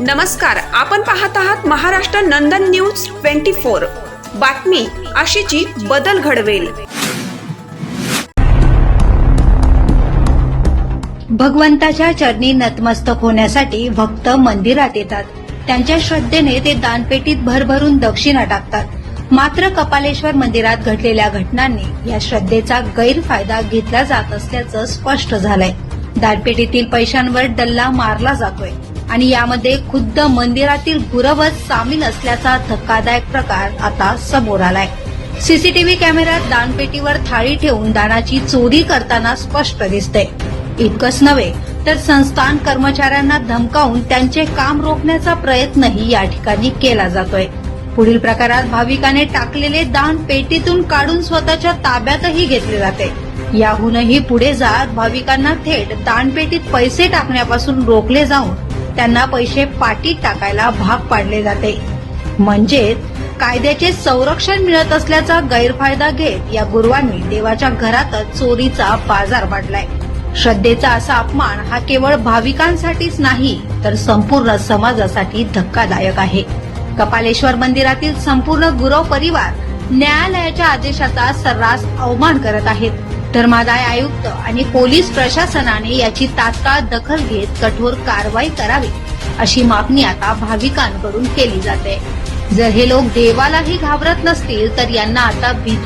नमस्कार आपण पाहत आहात Maharashtra Nandan news twenty four. बातमी अशीची बदल घडवेल. भगवंताच्या चरणी नतमस्तक होण्यासाठी भक्त मंदिरात येतात. त्यांच्या श्रद्धेने ते दानपेटीत भरभरून दक्षिणा टाकतात. मात्र कपालेश्वर मंदिरात घडलेल्या घटनांनी या श्रद्धेचा गैरफायदा घेतला जात असल्याचं स्पष्ट झालंय. दानपेटीतील पैशांवर डल्ला मारला जातोय. आणि यामध्ये खुद्द मंदिरातील गुरवच सामील असल्याचा धक्कादायक प्रकार आता समोर आलाय. सीसीटीव्ही कॅमेऱ्यात दानपेटीवर थाळी ठेवून दानाची चोरी करताना स्पष्ट दिसते इतकंच नव्हे तर संस्थान कर्मचाऱ्यांना धमकावून त्यांचे काम रोखण्याचा प्रयत्नही या ठिकाणी केला जातोय. पुढील प्रकारात भाविकाने टाकलेले दान पेटीतून काढून स्वतःच्या ताब्यातही घेतले जाते. याहूनही पुढे जात भाविकांना थेट दानपेटीत पैसे टाकण्यापासून रोखले जाऊन त्यांना पैसे पाटीत टाकायला भाग पाडले जाते. म्हणजेच कायद्याचे संरक्षण मिळत असल्याचा गैरफायदा घेत या गुरुवांनी देवाच्या घरातच चोरीचा बाजार मांडलाय. श्रद्धेचा असा अपमान हा केवळ भाविकांसाठीच नाही तर संपूर्ण समाजासाठी धक्कादायक आहे. कपालेश्वर मंदिरातील संपूर्ण गुरव परिवार न्यायालयाच्या आदेशाचा सर्रास अवमान करत आहेत. धर्मादाय आयुक्त आणि पोलीस प्रशासनाने याची तात्काळ दखल घेत कठोर कारवाई करावी अशी मागणी आता भाविकांकडून केली जाते. जर हे लोक देवालाही घाबरत नसतील तर यांना आता भीती